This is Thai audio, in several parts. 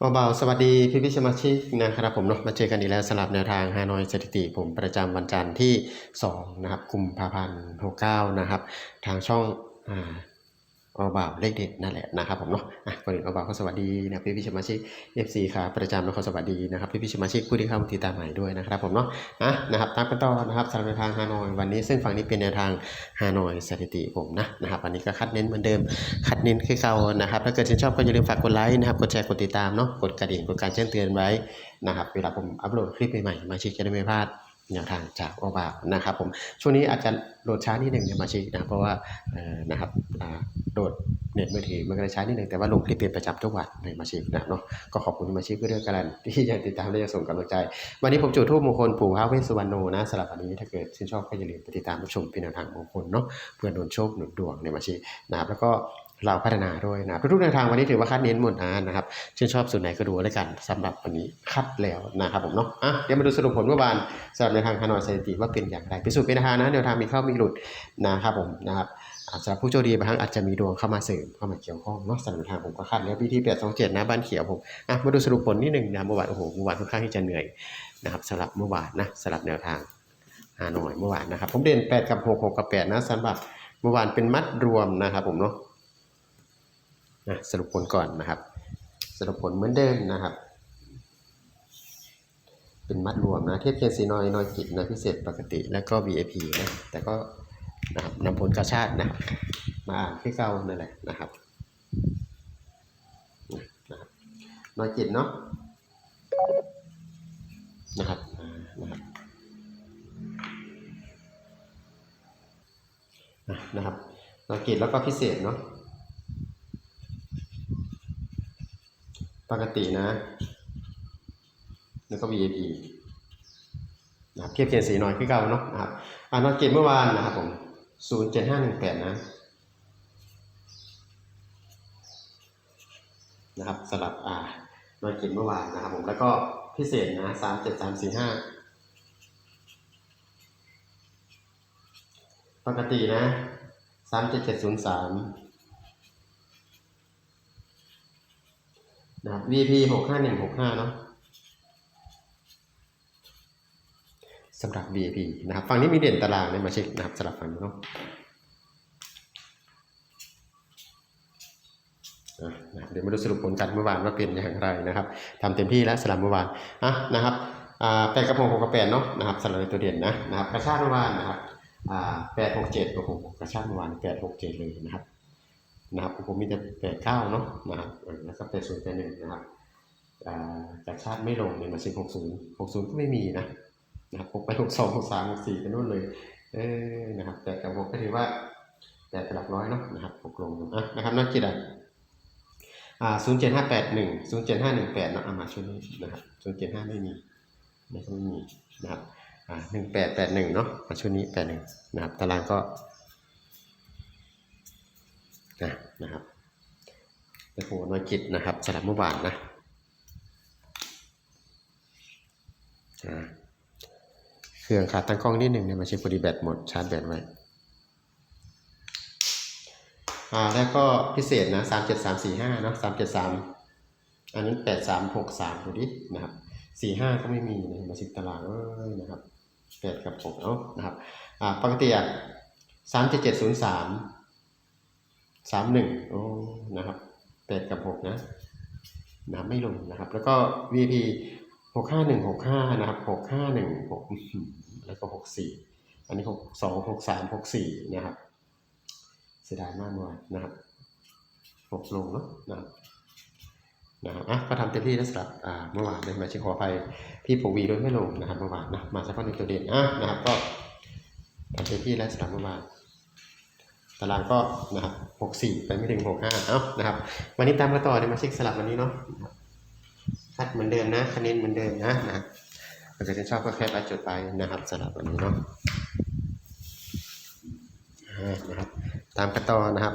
เบาๆสวัสดีพี่พี่สมาชิกนะครับผมเนาะมาเจอกันอีกแล้วสลับแนวทางฮานอยสถิติผมประจำวันจันทร์ที่2นะครับกุมภาพันธ์69นะครับทางช่องอ่า บ่าวเลขเด็ดนั่นแหละนะครับผมเนาะอะก่อนอื่นเอาบ่าวก็สวัสดีนะพี่พี่ๆสมาชิก FC ครับประจำแล้วก็สวัสดีนะครับพี่พี่ๆสมาชิกผู้ที่เข้ามาติดตามใหม่ด้วยนะครับผมเนาะอะนะครับตามกันต่อนะครับสำหรับแนวทางฮานอยวันนี้ซึ่งฝั่งนี้เป็นแนวทางฮานอยสถิติผมนะนะครับวันนี้ก็คัดเน้นเหมือนเดิม คัดเน้นคือเก่านะครับถ้าเกิดชื่นชอบก็อย่าลืมฝากกดไลค์นะครับกดแชร์กดติดตามเนาะกดกระดิ่งกดการแจ้งเตือนไว้นะครับเวลาผมอัปโหลดคลิปใหม่ๆมาชิกจะได้ไม่พลาด แนวทางจากโอบานะครับผมช่วงนี้อาจจะโหลดช้านิดหนึ่งเนี่ยมาชิกนะเพราะว่าเอ่อนะครับโหลดเน็ตมือถือมันก็เลยช้านิดหนึ่งแต่ว่าลงคลิปเป็นประจำทุกวันในมาชิกนะเนาะก็ขอบคุณมาชิกเพื่อเรื่องการันที่ยังติดตามและยังส่งกำลังใจ วันนี้ผมจุดทูปมงคลปู่พระเวสสุวรรณโนนะสำหรับวันนี้ถ้าเกิดชื่นชอบก็อย่าลืมไปติดตามรับชมเป็นแนวทางมงคลเนาะเพื่อโดนโชคหนุนดวงในมาชินะครับแล้วก็ เราพัฒนาด้วยนะครับทุกๆแนวทางวันนี้ถือว่าคัดเน้นหมดนะนะครับชื่นชอบส่วนไหนก็ดูแล้วกันสำหรับวันนี้คัดแล้วนะครับผมเนาะอะเดี๋ยวมาดูสรุปผลเมื่อวานสำหรับแนวทางฮานอยสถิติว่าเป็นอย่างไรพิสูจน์เป็นทางนะแนวทางมีเข้ามีหลุดนะครับผมนะครับอาสำหรับผู้โชคดีบางครั้งอาจจะมีดวงเข้ามาเสริมเข้ามาเกี่ยวข้องเนาะสำหรับทางผมก็คัดแล้วพี่ที่แปดสองเจ็ดนะบ้านเขียวผมอะมาดูสรุปผลนิดหนึ่งนะเมื่อวานโอ้โหเมื่อวานค่อนข้างที่จะเหนื่อยนะครับสำหรับเมื่อวานนะสำหรับแนวทางฮานอยเมื่อวานนะครับผมเด่นแปดกับหกหกกับแปดนะสำหรับเมื่อวานเป็นมัดรวมนะครับผมเนาะ นะสรุปผลก่อนนะครับ สรุปผลเหมือนเดิมนะครับ เป็นมัดรวมนะ เทียบเคียงสีน้อยน้อยกิจนะพิเศษปกติแล้วก็ VIP นะแต่ก็นะครับนำผลกระชาตินะมาอ่านที่เก้านั่นแหละนะครับนะครับน้อยกิจเนาะนะครับนะครับนะครับนอยกิจแล้วก็พิเศษเนาะ ปกตินะ แล้วก็ VIP นะครับเทียบเคียงสีหน้อยขึ้นเก่าเนาะนะครับอ่านอตเกตเมื่อวานนะครับผม07518นะนะครับสำหรับอ่านอตเกตเมื่อวานนะครับผมแล้วก็พิเศษนะ37345ปกตินะ37703นะค รับ VP หกห้าหนึ่งหกห้าเนาะสำหรับ VP นะครับ ฝั่งนี้มีเด่นตารางเนี่ยมาเช็คนะครับสำหรับฝั่งนี้เนาะเดี๋ยวมาดูสรุปผลการเมื่อวานว่าเป็นอย่างไรนะครับทำเต็มที่แล้วสำหรับเมื่อวานอะนะครับอ่าแปดกระพงหกกระแปดเนาะนะครับสำหรับตัวเด่นนะนะครับกระชากเมื่อวานนะครับอ่าแปดหกเจ็ดโอ้โหกระชากเมื่อวานแปดหกเจ็ดเลยนะครับ นะครับผมมีแต่แปดเก้าเนาะนะครับเออแล้วก็แปดศูนย์แปดหนึ่งนะครับอ่ากชาติไม่ลงในมาชิงหกศูนย์หกศูนย์ก็ไม่มีนะนะครับหกไปหกสองหกสามหกสี่ไปนู่นเลยเออนะครับ แต่กับหกก็ถือว่าแต่ตลับร้อยเนาะนะครับหกลงอะนะครับนักกีฬาอ่าศูนย์เจ็ดห้าแปดหนึ่งศูนย์เจ็ดห้าหนึ่งแปดเนาะเอามาชุดนี้นะครับศูนย์เจ็ดห้าไม่มีไม่ไม่มีนะครับอ่าหนึ่งแปดแปดหนึ่งเนาะมาชุดนี้แปดหนึ่งนะครับตารางก็ นะนะครับไปโหน้อยจิตนะครับสลับเมื่อวานนะเครื่องขาดตั้งกล้องนิดหนึ่งเนี่ยมาเช็คพอดีแบตหมดชาร์จแบตไว้อ่าแล้วก็พิเศษนะสามเจ็ดสามสี่ห้าเนาะสามเจ็ดสามอันนี้นแปดสามหกสามดูดินะครับสี่ห้าก็ไม่มีนะมาเช็คตารางเอ้ยนะครับแปดกับหกเนาะนะครับอ่าปกติอะสามเจ็ดเจ็ดศูนย์สาม สามหนึ่งโอ้นะครับแปดกับหกนะน้ำไม่ลงนะครับ แล้วก็ VP หกห้าหนึ่งหกห้านะครับหกห้าหนึ่งหกแล้วก็หกสี่อันนี้หกสองหกสามหกสี่นะครับ เสียดายมากเลยนะครับหกลงเนาะนะครับนะครับอะก็ทำเต็มที่แล้วสำหรับอ่าเมื่อวานเลยมาเช็คขออภัยพี่ปวีด้วยไม่ลงนะครับเมื่อวานนะมาเฉพาะในตัวเด่นอะนะครับก็ทำเต็มที่แล้วสำหรับเมื่อวาน ตารางก็นะครับหกสี่ไปไม่ถึงหกห้าเอ้านะครับ วันนี้ตามกันต่อเดี๋ยวมาเช็คสลับวันนี้เนาะคัดเหมือนเดิมนะคะแนนเหมือนเดิมนะนะครับถ้าเกิดชอบก็แค่ปัดจุดไปนะครับสลับวันนี้เนาะอ่านะครับตามกันต่อนะครับ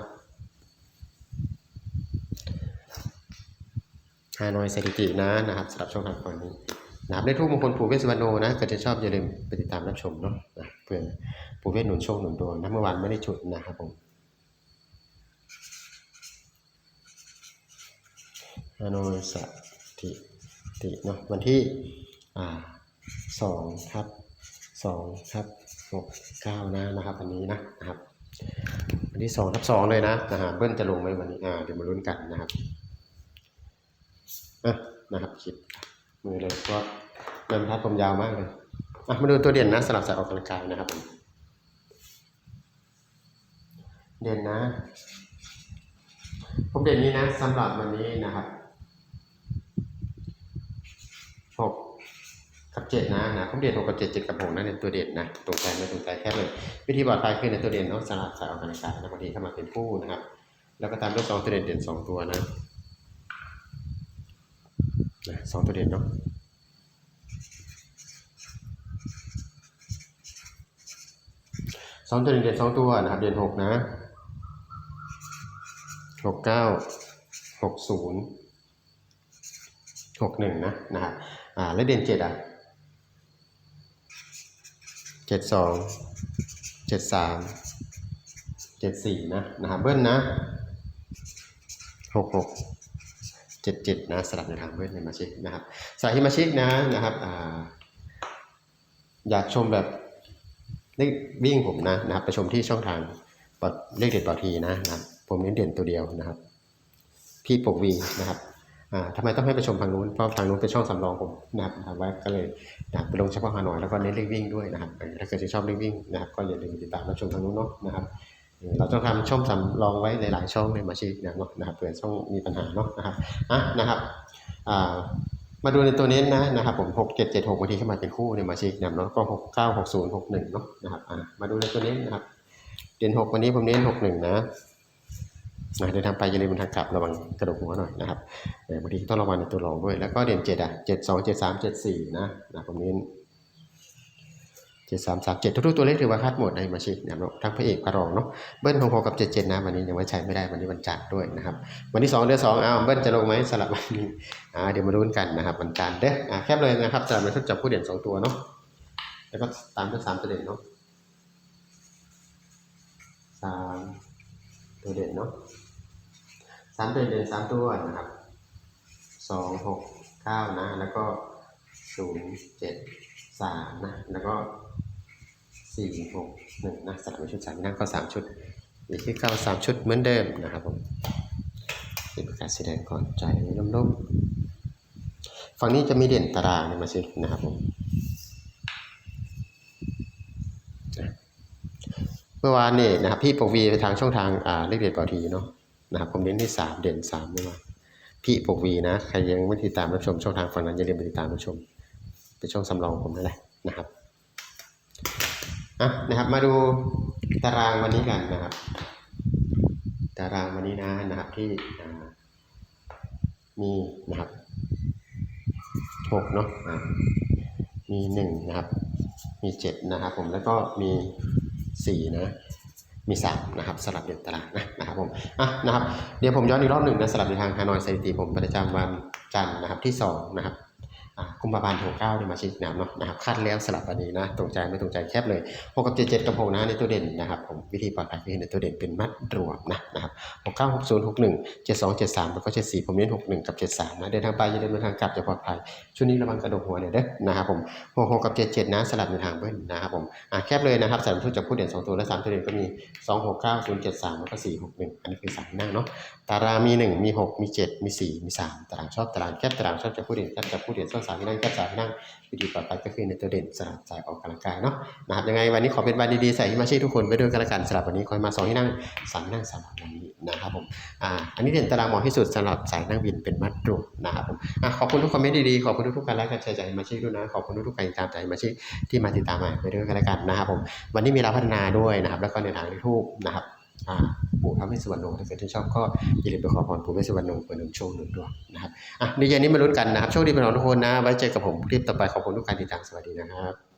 ฮานอยสถิตินะนะครับสำหรับช่องทางก่อนนี้ นะครับได้ทุกมงคลปู่เวสสุวรรณโนนะเกิดจะชอบอย่าลืมไปติดตามรับชมเนาะนะเพื่อปู่เวสหนุนโชคหนุนดวงนะเมื่อวานไม่ได้จุดนะครับผมฮานอยสติติเนาะวันที่อ่าสองครับสองครับหกเก้านะนะครับวันนี้นะนะครับวันที่สองทับสองเลยนะนะฮะเบิ้ลจะลงไหมวันนี้อ่าเดี๋ยวมาลุ้นกันนะครับอะนะครับคิด มือเลยเพราะเดินพัดผมยาวมากเลยอะมาดูตัวเด่นนะสลับสายออกกำลังกายนะครับผมเด่นนะ ผมเด่นนี้นะสำหรับวันนี้นะครับหกกับเจ็ดนะนะผมเด่นหกกับเจ็ดเจ็ดกับหกนะเป็นตัวเด่นนะตรงใจไม่ตรงใจแค่เลยวิธีปลอดภัยคือในตัวเด่นต้องสลับสายออกกำลังกายนะบางทีเข้ามาเป็นคู่นะครับ แล้วก็ตามด้วยสองตัวเด่นเด่นสองตัวนะ สองตัวเด่นเนาะสองตัวเด่นเด่นสองตัวนะครับ เด่นหกนะหกเก้าหกศูนย์หกหนึ่งนะนะครับอ่าแล้วเด่นเจ็ดอะเจ็ดสองเจ็ดสามเจ็ดสี่นะนะครับเบิ้ลนะหกหก เจ็ดเจ็ดนะสลับในทางเบิ้ลในมาชิกนะครับสายฮิมาชิกนะนะครับออยากชมแบบเลขวิ่งผมนะนะครับไปชมที่ช่องทางปอดเลขเด็ดปอดทีนะนะครับผมเน้นเด่นตัวเดียวนะครับ พี่ปกวีนะครับทำไมต้องให้ไปชมทางนู้นเพราะทางนู้นเป็นช่องสำรองผมนะครับทางไว้ก็เลยนะไปลงเฉพาะฮานอยแล้วก็เน้นเลขวิ่งด้วยนะครับถ้าเกิดชอบเลขวิ่งนะครับก็อย่าลืมติดตามรับชมทางนู้นเนาะนะครับ เราต้องทำช่องสำรองไว้หลายๆช่องในมาชีนะเนาะนะครับเผื่อช่องมีปัญหาเนาะนะครับอะนะครับอ่ามาดูในตัวเน้นะนะครับผมหกเจ็ดเจ็ดหกบางทีเข้ามาเป็นคู่ในมาชีนะเนาะก็หกเก้าหกศูนย์หกหนึ่งเนาะนะครับอะมาดูในตัวเน้นะครับเด่นหกวันนี้ผมเน้นหกหนึ่งนะนะเดินทางไปอย่าลืมเดินทางกลับระวังกระดูกหัวหน่อยนะครับบางทีต้องระวังในตัวรองด้วย แล้วก็เด่นเจ็ดอะเจ็ดสองเจ็ดสามเจ็ดสี่นะนะผมเน้น จ็ดสามสามเจ็ดทุกๆตัวเลขถือว่าคาดหมดในมาชิกนะครับทั้งพระเอกพระรองเนาะเบิ้ลหกหกกับเจ็ดเจ็ดนะวันนี้ยังไว้ใช้ไม่ได้วันนี้วันจันทร์ด้วยนะครับวันที่สองเดือนสองอ้าวเบิ้ลจะลงไหมสลับวันนี้อ่าเดี๋ยวมาลุ้นกันนะครับวันจันทร์เด้ออ่าแคบเลยนะครับสำหรับในชุดจับผู้เด่นสองตัวเนาะแล้วก็ตามด้วยสามตัวเด่นเนาะสามตัวเด่นเนาะสามตัวเด่นสามตัวนะครับสองหกเก้านะแล้วก็ศูนย์เจ็ดสามนะแล้วก็ สี่หกหนึ่งนะสลับเป็นชุดสามนั่งก็สามชุดอีกที่เข้าสามชุดเหมือนเดิมนะครับผมปิดประกาศสีแดงก่อนใจล้มๆฝั่งนี้จะมีเด่นตารางมาชินะครับผมเมื่อวานนี่นะครับพี่ปกวีไปทางช่องทางอ่าเลขเด็ดเปาทีเนาะนะครับผมเน้นที่สามเด่นสามเมื่อวานพี่ปกวีนะใครยังไม่ติดตามรับชมช่องทางฝั่งนั้นอย่าลืมไปติดตามรับชมเป็นช่องสำรองผมนั่นแหละนะครับ อะนะครับ มาดูตารางวันนี้กันนะครับ ตารางวันนี้นะนะครับที่มีนะครับหกเนาะอ่ามีหนึ่งนะครับ มีเจ็ดนะครับผมแล้วก็มีสี่นะมีสามนะครับสลับเด่นตารางนะนะครับผมอะนะครับเดี๋ยวผมย้อนอีกรอบหนึ่งนะสลับในทางฮานอยสถิติผมประจำวันจันทร์นะครับที่สองนะครับ กุมภาพันธ์หกเก้าที่มาชิกนะครับเนาะนะครับคาดแล้วสลับวันนี้นะตรงใจไม่ตรงใจแคบเลยหกกับเจ็ดเจ็ดกับหกนะในตัวเด่นนะครับผมวิธีปลอดภัยคือในตัวเด่นเป็นมัดรวมนะนะครับหกเก้าหกศูนย์หกหนึ่งเจ็ดสองเจ็ดสามแล้วก็เจ็ดสี่ผมเน้นหกหนึ่งกับเจ็ดสามนะเดินทางไปอย่าเดินทางกลับจะปลอดภัยช่วงนี้ระวังกระดูกหัวหน่ยเด้อนะครับผมหกหกกับเจ็ดเจ็ดนะสลับในทางเบิ้ลนะครับผมอะแคบเลยนะครับสามชุดจากผู้เด่นสองตัวและสามตัวเด่นก็มีสองหกเก้าศูนย์เจ็ดสามแล้วก็สี่หกหนึ่งอันนี้คือสามนั่งเนาะตารางมีหนึ่งมีหกมีเจ็ดมีสี่มีสามตารางชอบตารางแคบตารางชอบจากผู้เด่นแคบจากผู้เด่นชอบสามที่นั่งแคบสามที่นั่งวิธีปลอดภัยก็คือในตัวเด่นสลับสายออกกำลังกายเนาะนะครับยังไงวันนี้ขอเป็นวันดีๆใส่ที่มาชีทุกคนไปด้วยกันละกันสลับวันนี้คอยมาสองที่นั่งสามที่นั่งสลับวันนี้นะครับผมอ่าอันนี้เด่นตารางเหมาะที่สุดสำหรับสายนั่งบินเป็นมัดรุมนะครับผมอะขอบคุณทุกคอมเมนต์ดีๆขอบคุณทุกๆการไลค์การแชร์ใจมาชีด้วยนะขอบคุณทุกๆการติดตามใจมาชีที่มาติดตามมาไปด้วยกันล้วกันนะครับผมวันนี้มีรับพัฒนาด้วยนะครับแล้วก็ในทางทูบนะครับอ่า ปู่พระเวสสุวรรณโนถ้าเกิดที่นชอบก็อย่าลืมไปขอพรปู่เวสสุวรรณโนเปิดหนุนโชคหนุนดวงนะครับอะในเย็นนี้มาลุ้นกันนะครับโชคดีเป็นของทุกคนนะไว้เจอกับผมคลิปต่อไปขอบคุณทุกการติดตามสวัสดีนะครับ